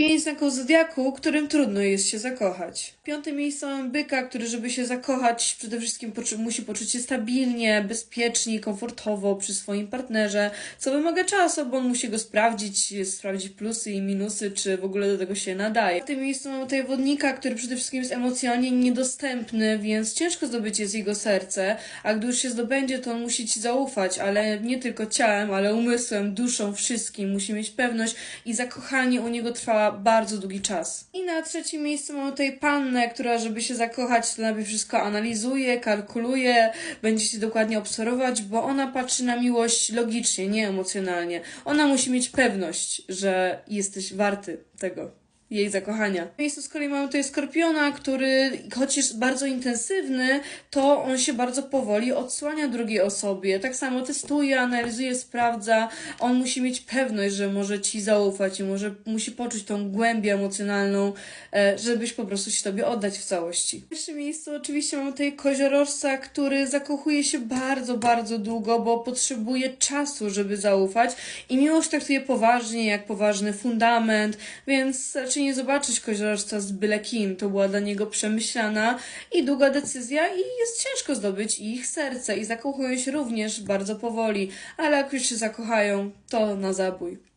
Pięć znaków zodiaku, którym trudno jest się zakochać. Piąte miejsce mamy byka, który żeby się zakochać przede wszystkim poczu- musi poczuć się stabilnie, bezpiecznie, komfortowo przy swoim partnerze, co wymaga czasu, bo on musi go sprawdzić, sprawdzić plusy i minusy, czy w ogóle do tego się nadaje. W tym miejscu mamy tutaj wodnika, który przede wszystkim jest emocjonalnie niedostępny, więc ciężko zdobyć jest jego serce, a gdy już się zdobędzie, to on musi ci zaufać, ale nie tylko ciałem, ale umysłem, duszą, wszystkim. Musi mieć pewność i zakochanie u niego trwa bardzo długi czas. I na trzecim miejscu mamy tutaj pannę, która żeby się zakochać, to najpierw wszystko analizuje, kalkuluje, będzie się dokładnie obserwować, bo ona patrzy na miłość logicznie, nie emocjonalnie. Ona musi mieć pewność, że jesteś warty tego jej zakochania. W miejscu z kolei mamy tutaj Skorpiona, który choć jest bardzo intensywny, to on się bardzo powoli odsłania drugiej osobie. Tak samo testuje, analizuje, sprawdza. On musi mieć pewność, że może ci zaufać i może musi poczuć tą głębię emocjonalną, e, żebyś po prostu się tobie oddać w całości. W pierwszym miejscu oczywiście mamy tutaj koziorożca, który zakochuje się bardzo, bardzo długo, bo potrzebuje czasu, żeby zaufać i miłość traktuje poważnie, jak poważny fundament, więc nie zobaczyć koziorożca z byle kim. To była dla niego przemyślana i długa decyzja i jest ciężko zdobyć ich serce i zakochują się również bardzo powoli, ale jak już się zakochają, to na zabój.